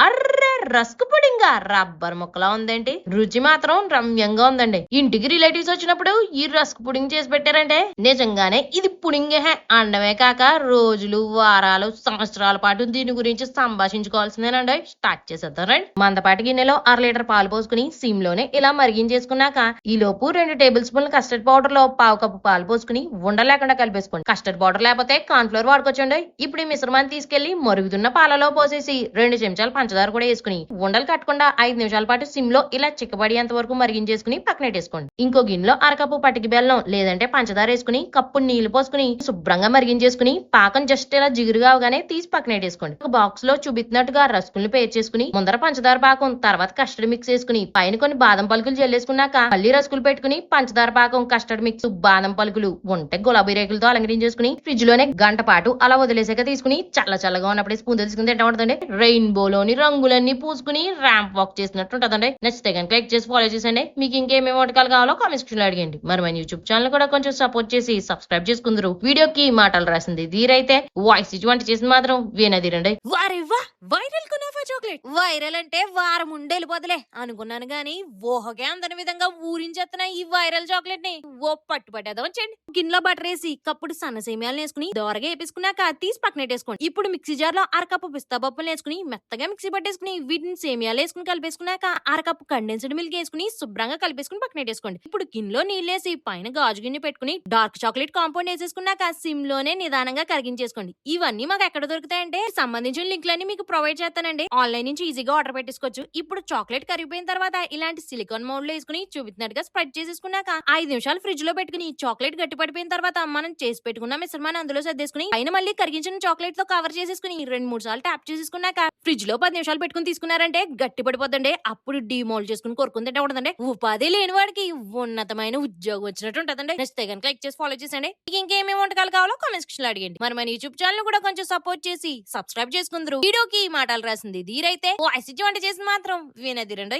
¡Arre! Rusk పుడింగా. Rubber ముక్కలా ఉందేంటి? రుచి మాత్రం రమ్యంగా ఉందండి. ఇంటికి రిలేటివ్స్ వచ్చినప్పుడు ఈ రస్క్ పుడింగ్ చేసి పెట్టారంటే? నిజంగానే ఇది పుడింగే హే. అండమే కాక రోజులు వారాలు సంవత్సరాల పాటు దీని గురించి సంభాషించుకోవాల్సిందేనండి. స్టార్ట్ చేసేద్దాం రండి. మందపాటి గిన్నెలో అర లీటర్ పాలు పోసుకుని సిమ్లోనే ఇలా మరిగించేసుకున్నాక ఈ లోపు రెండు టేబుల్ స్పూన్ల కస్టర్డ్ పౌడర్లో పావు కప్పు పాలు పోసుకుని ఉండలేకుండా కలిపేసుకోండి. కస్టర్డ్ పౌడర్ లేకపోతే కార్న్ఫ్లోర్ వాడుకోవచ్చండి. ఇప్పుడు ఈ మిశ్రమాన్ని తీసుకెళ్ళి మరుగుతున్న పాలలో పోసేసి రెండు చెంచాలు పంచదార కూడా వేసుకుని ఉండలు కట్టకుండా ఐదు నిమిషాల పాటు సిమ్లో ఇలా చిక్కబడేంత వరకు మరిగించేసుకుని పక్కనెట్టేసుకోండి ఇంకో గిన్నెలో అరకప్పు పటికి బెల్లం లేదంటే పంచదార వేసుకుని కప్పు నీళ్ళు పోసుకుని శుభ్రంగా మరిగించేసుకుని పాకం జస్ట్ ఇలా జిగురుగా అవగానే తీసి పక్కనెట్టేసుకోండి ఒక బాక్స్లో చూపిస్తున్నట్టుగా రసగుల్ని పేర్ చేసుకుని ముందర పంచదార పాకం తర్వాత కస్టర్డ్ మిక్స్ వేసుకుని పైన కొన్ని బాదం పలుకులు జల్లేసుకున్నాక మళ్ళీ రస్కులు పెట్టుకుని పంచదార పాకం కస్టర్డ్ మిక్స్ బాదం పలుకులు ఉంటే గులాబీ రేకులతో అలంకరించేసుకుని ఫ్రిడ్జ్లోనే గంట పాటు అలా వదిలేసాక తీసుకుని చల్ల చల్లగా ఉన్నప్పుడే స్పూన్ తీసుకుని తింటా ఉంటుందండి రెయిన్బోలోని రంగులన్నీ పూసుకుని ర్యాంప్ వాక్ చేసినట్టు ఉంటుందండి నచ్చితే కనుక క్లిక్ చేసి ఫాలో చేసండి మీకు ఇంకేమేమి వంటకాలు కావాలో కామెంట్ సెక్షన్లో అడిగండి మరి మన యూట్యూబ్ ఛానల్ కూడా కొంచెం సపోర్ట్ చేసి సబ్స్క్రైబ్ చేసుకుందరు. వీడియోకి మాటలు రాసింది. ధీరైతే వాయిస్ ఇటువంటి చేసింది మాత్రం వీణదిరండి వారే వా వైరల్ కునాఫా చాక్లెట్ వైరల్ అంటే వారం ఉండేళ్ళిపోతలే అనుకున్నాను గాని ఊహకే అందని విధంగా ఊరించేస్తున్న ఈ వైరల్ చాక్లెట్ని ఓ పట్టు వచ్చండి గిన్నెలో బటర్ వేసి కప్పుడు సన్న సేమియాలు వేసుకుని దోరగా వేపించుకున్నాక తీసి పక్కనెట్టేసుకోండి ఇప్పుడు మిక్సీ జార్లో అరకప్పు పిస్తా పప్పులు వేసుకుని మెత్తగా మిక్సీ పట్టేసుకుని వీటిని సేమియాలు వేసుకుని కలిపేసుకున్నాక అరకప్పు కండెన్స్డ్ మిల్క్ వేసుకుని శుభ్రంగా కలిపేసుకుని పక్కనెట్టేసుకోండి ఇప్పుడు గిన్నెలో నీళ్ళేసి పైన గాజు గిన్నె పెట్టుకుని డార్క్ చాక్లెట్ కాంపౌండ్ వేసేసుకున్నాక సిమ్లోనే నిదానంగా కరిగించేసుకోండి. ఇవన్నీ మాకు ఎక్కడ దొరుకుతాయంటే సంబంధించిన లింక్లన్నీ మీకు ప్రొవైడ్ చేస్తానండి. ఆల్ ఆన్లైన్ నుంచి ఈజీగా ఆర్డర్ పెట్టేసుకోవచ్చు. ఇప్పుడు చాక్లెట్ కరిగిపోయిన తర్వాత ఇలాంటి సిలికాన్ మౌండ్లో వేసుకుని చూపించినట్టుగా స్ప్రెడ్ చేసేసుకున్నాక ఐదు నిమిషాలు ఫ్రిడ్జ్లో పెట్టుకుని చాక్లెట్ గట్టి పడిపోయిన తర్వాత మనం చేసి పెట్టుకున్న మిశ్రమాన్ని అందులో సర్దేసుకుని పైన మళ్ళీ కరిగించిన చాక్లెట్తో కవర్ చేసేసుకుని రెండు మూడు సార్లు ట్యాప్ చేసేసుకున్నాక ఫ్రిడ్జ్లో పది నిమిషాలు పెట్టుకుని తీసుకున్నారంటే గట్టి పడిపోద్దండి. అప్పుడు డిమోల్డ్ చేసుకుని కొరుకుని తింటే ఉంటుందండి ఉపాధి లేని వాడికి ఉన్నతమైన ఉద్యోగం వచ్చినట్టు ఉంటుందండి. నచ్చితే కనుక క్లిక్ చేసి ఫాలో చేసండి మీకు ఇంకేమేమి వంటకాలు కావాలో కామెంట్ సెక్షన్లో అడిగండి. మరి మన యూట్యూబ్ ఛానల్ కూడా కొంచెం సపోర్ట్ చేసి సబ్స్క్రైబ్ చేసుకుందరు. వీడియోకి మాటలు రాసింది మీరైతే ఓ ఇచ్చి వంట చేసింది మాత్రం వినదిరండి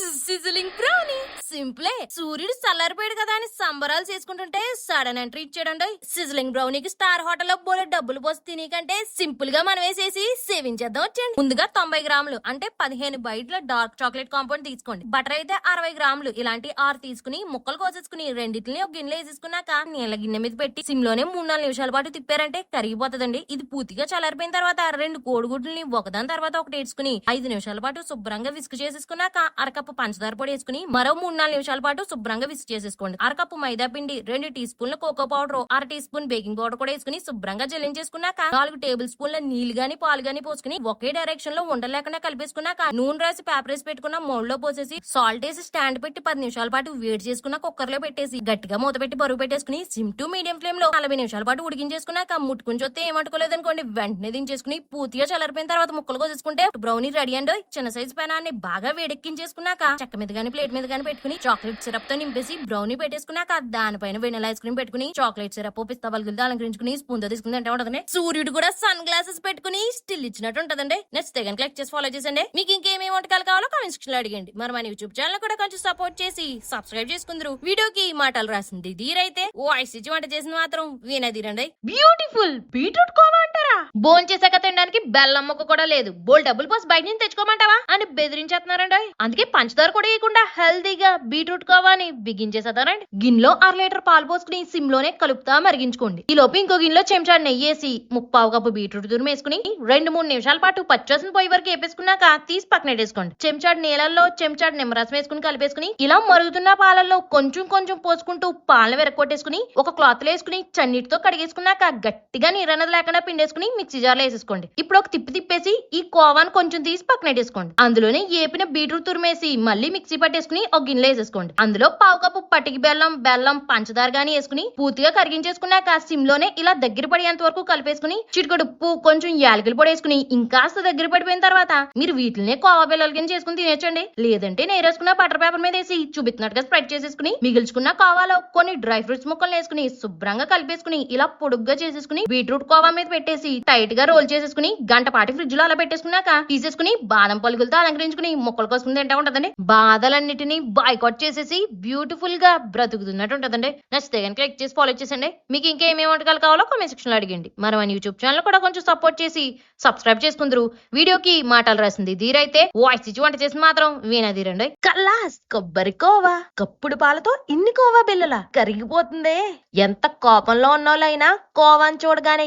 సిజిలింగ్ బ్రౌనీ సింప్లే. సూర్యుడు చల్లారిపోయాడు కదా అని సంబరాలు చేసుకుంటుంటే సడన్ ఎంట్రీ ఇచ్చాడండి. సిజిలింగ్ బ్రౌనీకి స్టార్ హోటల్లో బోలే డబ్బులు పోసి తినకంటే సింపుల్గా మనం వేసేసి సేవించేద్దాం వచ్చండి ముందుగా తొంభై గ్రాములు అంటే పదిహేను బయట డార్క్ చాక్లెట్ కాంపౌండ్ తీసుకోండి. బటర్ అయితే అరవై గ్రాములు ఇలాంటి ఆరు తీసుకుని ముక్కలు కోసేసుకుని రెండింటిని ఒక గిన్నెలో వేసేసుకున్నాక నీళ్ళ గిన్నె మీద పెట్టి సిమ్లోనే మూడు నాలుగు నిమిషాల పాటు తిప్పారంటే కరిగిపోతుందండి. ఇది పూర్తిగా చల్లారిపోయిన తర్వాత రెండు కోడిగుడ్లని ఒకదాని తర్వాత ఒకటి వేసుకుని ఐదు నిమిషాల పాటు శుభ్రంగా విసుగు చేసేసుకున్నాక అరక అరకప్పు పంచదార పొడి వేసుకుని మరో మూడు నాలుగు నిమిషాల పాటు శుభ్రంగా విసి చేసేసుకోండి. అరకప్పు మైదా పిండి రెండు టీ స్పూన్ల కోకో పౌడర్ అర టీ స్పూన్ బేకింగ్ పౌడర్ కూడా వేసుకుని శుభ్రంగా జల్లించేసుకున్నాక నాలుగు టేబుల్ స్పూన్ల నీళ్ళు గాని పాలు గాని పోసుకుని ఒకే డైరెక్షన్లో ఉండలేకుండా కలిపేసుకున్నాక నూనె రాసి పేపర్ వేసి పెట్టుకున్న మోడ్లో పోసేసి సాల్ట్ వేసి స్టాండ్ పెట్టి పది నిమిషాల పాటు వేడి చేసుకున్న కుక్కర్లో పెట్టేసి గట్టిగా మూత పెట్టి బరువు పెట్టేసుకుని సిమ్ టు మీడియం ఫ్లేమ్లో నలభై నిమిషాల పాటు ఉడికించేసుకున్నాక ముట్టుకుని చూస్తే ఏమట్టుకోలేదు అనుకోండి వెంటనే దించేసుకుని పూర్తిగా చల్లరిపోయిన తర్వాత ముక్కలు కోసేసుకుంటే బ్రౌనీ రెడీ అండ్ చిన్న సైజ్ పెనాన్ని బాగా వేడెక్కించేసుకున్నాక చెక్క మీద గానీ ప్లేట్ మీద గానీ పెట్టుకుని చాక్లెట్ సిరప్తో నింపేసి బ్రౌనీ పెట్టేసుకున్నాక దానిపైన వెనిలా ఐస్ క్రీమ్ పెట్టుకుని చాక్లెట్ సిరప్ పిస్తా బల్గులతో అలంకరించుకుని స్పూన్తో తీసుకుని అంటే ఉంటదండి. సూర్యుడు కూడా సన్ గ్లాసెస్ పెట్టుకుని స్టిల్ ఇచ్చినట్టు ఉంటదండి. నచ్చితే కనుక క్లిక్ చేసి ఫాలో చేసండి మీకు ఇంకేమేమి వంటకాలు కావాలో కామెంట్ సెక్షన్లో అడిగండి. మరి మన యూట్యూబ్ ఛానల్ కూడా కొంచెం సపోర్ట్ చేసి సబ్స్క్రైబ్ చేసుకుందరు. వీడియోకి మాటలు రాసింది ధీరైతే. వాయిస్ ఇచ్చి వంట చేసింది మాత్రం వీణధీరండి బ్యూటిఫుల్ బీట్రూట్ కోవా అంటారా? బోన్ చేసాక తినడానికి బెల్లం ముక్క కూడా లేదు. బోల్ డబ్బులు పోసి బయట నుంచి తెచ్చుకోమంటావా? అని బెదిరించేస్తున్నారండి. అందుకే పంచదార కూడా వేయకుండా హెల్తీగా బీట్రూట్ కోవాని బిగించేసేదానండి గిన్నెలో అర లీటర్ పాలు పోసుకుని సిమ్లోనే కలుపుతా మరిగించుకోండి. ఈ లోపు ఇంకో గిన్నెలో చెంచా నెయ్యి వేసి ముప్పావు కప్పు బీట్రూట్ తురుము వేసుకుని రెండు మూడు నిమిషాల పాటు పచ్చసిన పొయ్యి వరకు వేపేసుకున్నాక తీసి పక్కన వేసుకోండి చెంచాడు నీళ్ళల్లో చెంచాడు నిమ్మరసం వేసుకుని కలిపేసుకుని ఇలా మరుగుతున్న పాలల్లో కొంచెం కొంచెం పోసుకుంటూ పాలను వెరక్కొట్టేసుకుని ఒక క్లాత్లో వేసుకుని చన్నీటితో కడిగేసుకున్నాక గట్టిగా నీరన్నది లేకుండా పిండేసుకుని మిక్సీ జార్లో వేసేసుకోండి. ఇప్పుడు ఒక తిప్పి తిప్పేసి ఈ కోవాను కొంచెం తీసి పక్కన వేసుకోండి అందులోనే ఏపిన బీట్రూట్ తురిమేసి మళ్ళీ మిక్సీ పట్టేసుకుని ఒక గిన్నెలో వేసేసుకోండి. అందులో పావు కప్పు పటికి బెల్లం బెల్లం పంచదార గాని వేసుకుని పూర్తిగా కరిగించేసుకున్నాక సిమ్లోనే ఇలా దగ్గర పడేంత వరకు కలిపేసుకుని చిటికడు ఉప్పు కొంచెం యాలకులు పొడి వేసుకుని ఇంకాస్త దగ్గర పడిపోయిన తర్వాత మీరు వీటినే కోవా బిల్లలు కింద చేసుకుని తినేచ్చండి లేదంటే నేరేసుకున్న బటర్ పేపర్ మీద వేసి చూపిస్తున్నట్టుగా స్ప్రెడ్ చేసేసుకుని మిగిల్చుకున్న కోవాలో కొన్ని డ్రై ఫ్రూట్స్ ముక్కలు వేసుకుని శుభ్రంగా కలిపేసుకుని ఇలా పొడుగ్గా చేసేసుకుని బీట్రూట్ కోవా మీద పెట్టేసి టైట్గా రోల్ చేసేసుకుని గంట పాటి ఫ్రిడ్జ్లో అలా పెట్టేసుకున్నాక తీసేసుకుని బాదం పలుకులతో అలంకరించుకుని ముక్కలు కోసుకుని తింటా ఉంటదండి. బాధలన్నిటిని బాయ్కాట్ చేసేసి బ్యూటిఫుల్గా బ్రతుకుతున్నట్టు ఉంటదండి. నచ్చితే కనుక క్లిక్ చేసి ఫాలో చేసండి మీకు ఇంకేమేమి వంటకాలు కావాలో కామెంట్ సెక్షన్లో అడిగండి. మరి మన యూట్యూబ్ ఛానల్ కూడా కొంచెం సపోర్ట్ చేసి సబ్స్క్రైబ్ చేసుకుందరు. వీడియోకి మాటలు రాసింది ధీరైతే వాయిస్ ఇచ్చి వంట చేసి మాత్రం వీణధీరండి కల్లాస్ కొబ్బరి కోవా కప్పుడు పాలతో ఇన్ని కోవా బిల్లల కరిగిపోతుందే. ఎంత కోపంలో ఉన్నోళ్ళైనా కోవాని చూడగానే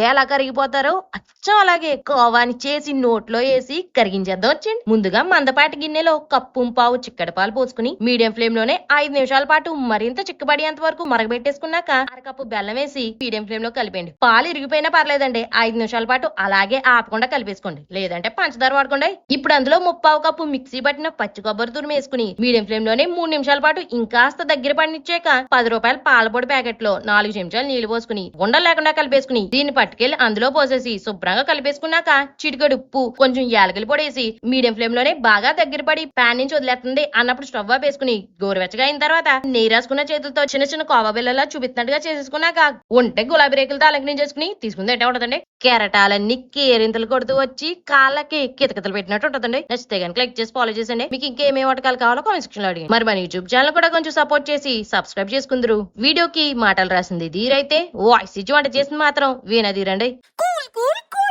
ఎలా కరిగిపోతారో కరిగిపోతారు అచ్చం అలాగే కోవాని చేసి నోట్లో వేసి కరిగించేద్దాం వచ్చండి ముందుగా మందపాటి గిన్నెలో కప్పు పావు చిక్కడి పాలు పోసుకుని మీడియం ఫ్లేమ్లోనే ఐదు నిమిషాల పాటు మరింత చిక్కబడేంత వరకు మరగబెట్టేసుకున్నాక అరకప్పు బెల్లం వేసి మీడియం ఫ్లేమ్లో కలిపండి పాలు ఇరిగిపోయినా పర్లేదండి. ఐదు నిమిషాల పాటు అలాగే ఆపకుండా కలిపేసుకోండి. లేదంటే పంచదార వాడుకోండి ఇప్పుడు అందులో ముప్పావు కప్పు మిక్సీ పట్టిన పచ్చి కొబ్బరి తురుము వేసుకుని మీడియం ఫ్లేమ్లోనే మూడు నిమిషాల పాటు ఇంకాస్త దగ్గర పడినిచ్చాక పది రూపాయల పాల పొడి ప్యాకెట్లో నాలుగు చెంచాలు నీళ్ళు పోసుకుని ఉండలు లేకుండా కలిపేసుకుని దీన్ని పట్టుకెళ్ళి అందులో పోసేసి శుభ్రంగా కలిపేసుకున్నాక చిటికెడు ఉప్పు కొంచెం యాలకలు పొడేసి మీడియం ఫ్లేమ్లోనే బాగా దగ్గర పడి ప్యాన్ నుంచి వదిలేస్తుంది అన్నప్పుడు స్టవ్ వేసుకుని గోరువెచ్చగా అయిన తర్వాత నెయ్యి రాసుకున్న చేతులతో చిన్న చిన్న కోవా బిళ్ళలా చూపిస్తున్నట్టుగా చేసేసుకున్నాక ఉంటే గులాబీ రేకులతో అలంకరించేసుకుని తీసుకుంది ఎట్ట ఉంటదండి? కెరటాలన్నీ కేరింతలు కొడుతూ వచ్చి కాళ్ళకి కితకితలు పెట్టినట్టు ఉంటదండి. నచ్చితే కనుక లైక్ చేసి ఫాలో చేసండి మీకు ఇంకేమేమి వంటకాలు కావాలో కామెంట్ సెక్షన్లో అడిగి మరి మన యూట్యూబ్ ఛానల్ కూడా కొంచెం సపోర్ట్ చేసి సబ్స్క్రైబ్ చేసుకుందరు. వీడియోకి మాటలు రాసింది ధీరైతే. వాయిస్ ఇచ్చి వంట చేసింది మాత్రం Veena cool cool cool coffee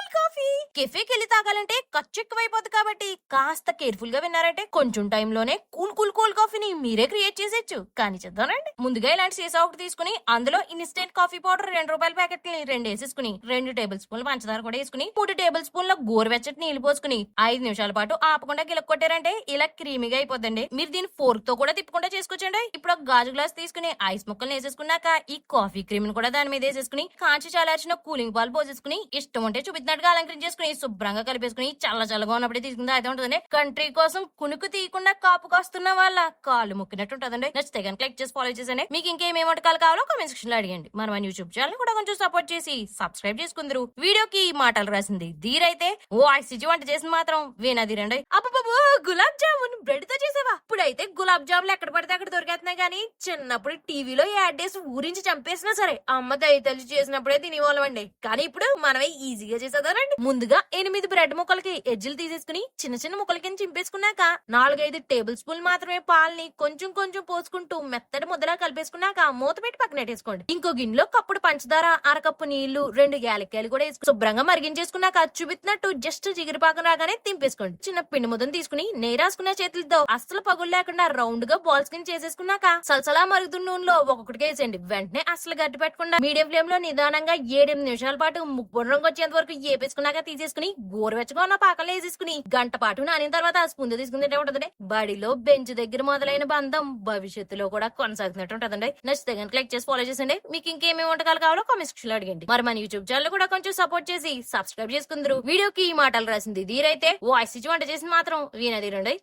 కెఫేకి వెళ్ళి తాగాలంటే ఖర్చు ఎక్కువైపోతుంది కాబట్టి కాస్త కేర్ఫుల్గా విన్నారంటే కొంచెం టైంలోనే కూల్ కూల్ కూల్ కాఫీని మీరే క్రియేట్ చేసేచ్చు కానీ చేద్దానండి ముందుగా ఇలాంటి సీసా ఒకటి తీసుకుని అందులో ఇన్స్టెంట్ కాఫీ పౌడర్ రెండు రూపాయల ప్యాకెట్ని రెండు వేసేసుకుని రెండు టేబుల్ స్పూన్లు పంచదార కూడా వేసుకుని మూడు టేబుల్ స్పూన్ల గోరువెచ్చటి నీళ్ళు పోసుకుని ఐదు నిమిషాల పాటు ఆపకుండా గిలక్ కొట్టారంటే ఇలా క్రీమీగా అయిపోద్దండి. మీరు దీన్ని ఫోర్క్తో కూడా తిప్పకుండా చేసుకోవచ్చండి. ఇప్పుడు ఒక గాజు గ్లాస్ తీసుకుని ఐస్ ముక్కలు వేసేసుకున్నాక ఈ కాఫీ క్రీమ్ని కూడా దాని మీద వేసేసుకుని కాంచి చల్లార్చిన కూలింగ్ పాలు పోసేసుకుని ఇష్టం ఉంటే చూపించినట్టుగా అలంకరించేసుకుని శుభ్రంగా కలిపేసుకుని చల్ల చల్లగా ఉన్నప్పుడే తీసుకుంటే అయితే ఉంటుందండి. కంట్రీ కోసం కునుకు తీయకుండా కాపు కాస్తున్న వాళ్ళ కాళ్ళు ముక్కినట్టు ఉంటుందండి. నచ్చితే కనుక క్లిక్ చేసి ఫాలో చేసండి మీకు ఇంకేమేమి వంటకాలు కావాలో కామెంట్ సెక్షన్లో అడిగండి మన మన యూట్యూబ్ ఛానల్ కూడా కొంచెం సపోర్ట్ చేసి సబ్స్క్రైబ్ చేసుకుందరు. వీడియోకి మాటలు రాసింది ధీరైతే ఓ ఐసిజీ వంట చేసి మాత్రం వీణాధీరండి అబ్బబ్బో గులాబ్ జామున్ బ్రెడ్తో చేసావా? ఇప్పుడైతే గులాబ్ జాములు ఎక్కడ పడితే అక్కడ దొరికేస్తున్నాయి కానీ చిన్నప్పుడు టీవీలో యాడ్ చేసి ఊరించి చంపేసినా సరే అమ్మ దయతల్లి చేసినప్పుడే తినేవాళ్ళమండి. కానీ ఇప్పుడు మనమే ఈజీగా చేసేదానండి ముందుగా ఎనిమిది బ్రెడ్ ముక్కలకి ఎజ్జులు తీసేసుకుని చిన్న చిన్న ముక్కల కింద చింపేసుకున్నాక నాలుగైదు టేబుల్ స్పూన్ మాత్రమే పాలని కొంచెం కొంచెం పోసుకుంటూ మెత్తటి ముద్దలా కలిపేసుకున్నాక మూత పెట్టి పక్కన పెట్టేసుకోండి. ఇంకో గిన్నెలో కప్పుడు పంచదార అరకప్పు నీళ్ళు రెండు యాలక్కాయలు కూడా వేసుకుని శుభ్రంగా మరిగించేసుకున్నాక చూపిస్తున్నట్టు జస్ట్ జిగిరిపాకం రాగానే తింపేసుకోండి చిన్న పిండి ముద్దను తీసుకుని నేరాసుకున్న రాసుకున్న చేతులతో అస్సలు పగులు లేకుండా రౌండ్గా బాల్స్ కింద చేసేసుకున్నాక సలసలా మరుగుతున్న నూనెలో ఒక్కొక్కటిగా వేసేయండి. వెంటనే అసలు గట్టి పెట్టకుండా మీడియం ఫ్లేమ్లో నిదానంగా ఏడెనిమిది నిమిషాల పాటు ముగ్గురు వచ్చేంత వరకు ఏపేసుకున్నాక తీసుకుని గోరువెచ్చగా ఉన్న పాకలో వేసేసుకుని గంట పాటు నానిన తర్వాత స్పూన్ స్పూన్ తింటే ఉంటదండి బడిలో బెంచ్ దగ్గర మొదలైన బంధం భవిష్యత్తులో కూడా కొనసాగుతున్నట్టు ఉంటుందండి. నచ్చితే కనుక లైక్ చేసి ఫాలో చేసండి మీకు ఇంకేమేమి వంటకాలు కావాలో కామెంట్ సెక్షన్లో అడిగండి. మరి మన యూట్యూబ్ ఛానల్ కూడా కొంచెం సపోర్ట్ చేసి సబ్స్క్రైబ్ చేసుకుందరు. వీడియోకి ఈ మాటలు రాసింది దీరైతే వాయిస్ ఇచ్చి వంట చేసింది మాత్రం వీణధీరండి